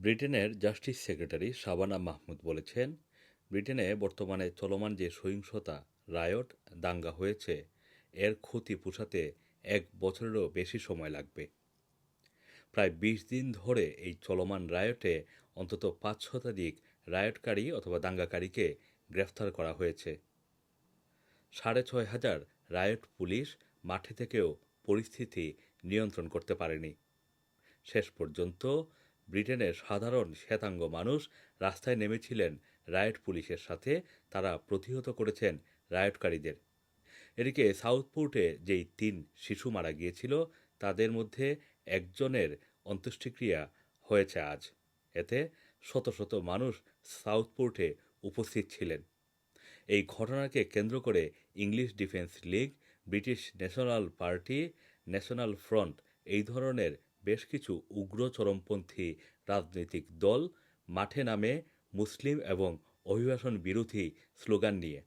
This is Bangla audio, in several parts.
ব্রিটেনের জাস্টিস সেক্রেটারি শাবানা মাহমুদ বলেছেন, ব্রিটেনে বর্তমানে চলমান যে সহিংসতা রায়ট দাঙ্গা হয়েছে, এর ক্ষতি পোষাতে এক বছরেরও বেশি সময় লাগবে। প্রায় বিশ দিন ধরে এই চলমান রায়টে অন্তত পাঁচ শতাধিক রায়টকারী অথবা দাঙ্গাকারীকে গ্রেফতার করা হয়েছে। সাড়ে ছয় হাজার রায়ট পুলিশ মাঠে থেকেও পরিস্থিতি নিয়ন্ত্রণ করতে পারেনি। শেষ পর্যন্ত ব্রিটেনের সাধারণ শ্বেতাঙ্গ মানুষ রাস্তায় নেমেছিলেন রায়ট পুলিশের সাথে, তারা প্রতিহত করেছেন রায়টকারীদের। এদিকে সাউথপোর্টে যেই তিন শিশু মারা গিয়েছিল, তাদের মধ্যে একজনের অন্ত্যেষ্টিক্রিয়া হয়েছে আজ। এতে শত শত মানুষ সাউথপোর্টে উপস্থিত ছিলেন। এই ঘটনাকে কেন্দ্র করে English Defence League, British National Party, National Front এই ধরনের বেশ কিছু উগ্র চরমপন্থী রাজনৈতিক দল মাঠে নামে মুসলিম এবং অভিবাসন বিরোধী স্লোগান নিয়ে।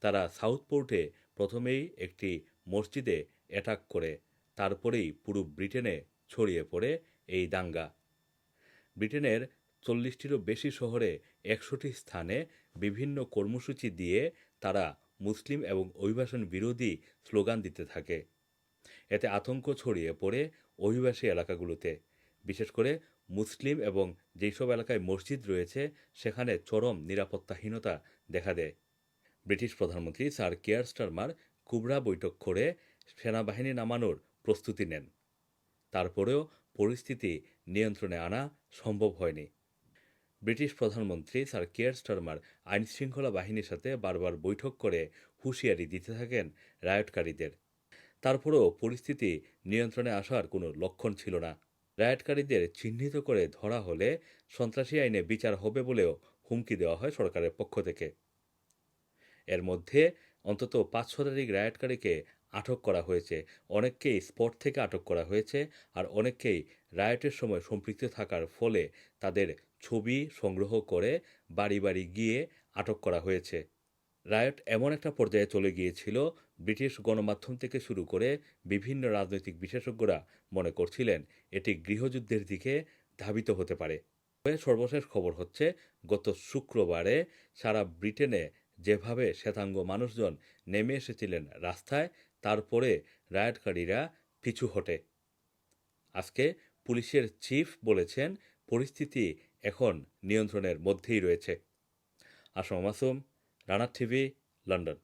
তারা সাউথপোর্টে প্রথমেই একটি মসজিদে অ্যাটাক করে, তারপরেই পুরো ব্রিটেনে ছড়িয়ে পড়ে এই দাঙ্গা। ব্রিটেনের চল্লিশটিরও বেশি শহরে একশোটি স্থানে বিভিন্ন কর্মসূচি দিয়ে তারা মুসলিম এবং অভিবাসন বিরোধী স্লোগান দিতে থাকে। এতে আতঙ্ক ছড়িয়ে পড়ে অভিবাসী এলাকাগুলোতে। বিশেষ করে মুসলিম এবং যেসব এলাকায় মসজিদ রয়েছে, সেখানে চরম নিরাপত্তাহীনতা দেখা দেয়। ব্রিটিশ প্রধানমন্ত্রী স্যার কেয়ার স্টারমার কুবরা বৈঠক করে সেনাবাহিনী নামানোর প্রস্তুতি নেন। তারপরেও পরিস্থিতি নিয়ন্ত্রণে আনা সম্ভব হয়নি। ব্রিটিশ প্রধানমন্ত্রী স্যার কেয়ার স্টারমার আইনশৃঙ্খলা বাহিনীর সাথে বারবার বৈঠক করে হুঁশিয়ারি দিতে থাকেন রায়টকারীদের তারপরেও পরিস্থিতি নিয়ন্ত্রণে আসার কোনো লক্ষণ ছিল না। রায়টকারীদের চিহ্নিত করে ধরা হলে সন্ত্রাসী আইনে বিচার হবে বলেও হুমকি দেওয়া হয় সরকারের পক্ষ থেকে। এর মধ্যে অন্তত পাঁচ শতাধিক রায়টকারীকে আটক করা হয়েছে। অনেককেই স্পট থেকে আটক করা হয়েছে আর অনেককেই রায়টের সময় সম্পৃক্ত থাকার ফলে তাদের ছবি সংগ্রহ করে বাড়ি বাড়ি গিয়ে আটক করা হয়েছে। রায়ট এমন একটা পর্যায়ে চলে গিয়েছিল, ব্রিটিশ গণমাধ্যম থেকে শুরু করে বিভিন্ন রাজনৈতিক বিশেষজ্ঞরা মনে করছিলেন এটি গৃহযুদ্ধের দিকে ধাবিত হতে পারে। সর্বশেষ খবর হচ্ছে, গত শুক্রবারে সারা ব্রিটেনে যেভাবে শ্বেতাঙ্গ মানুষজন নেমে এসেছিলেন রাস্তায়, তারপরে রায়টকারীরা পিছু হটে। আজকে পুলিশের চিফ বলেছেন, পরিস্থিতি এখন নিয়ন্ত্রণের মধ্যেই রয়েছে। Assam Rana Thive, London.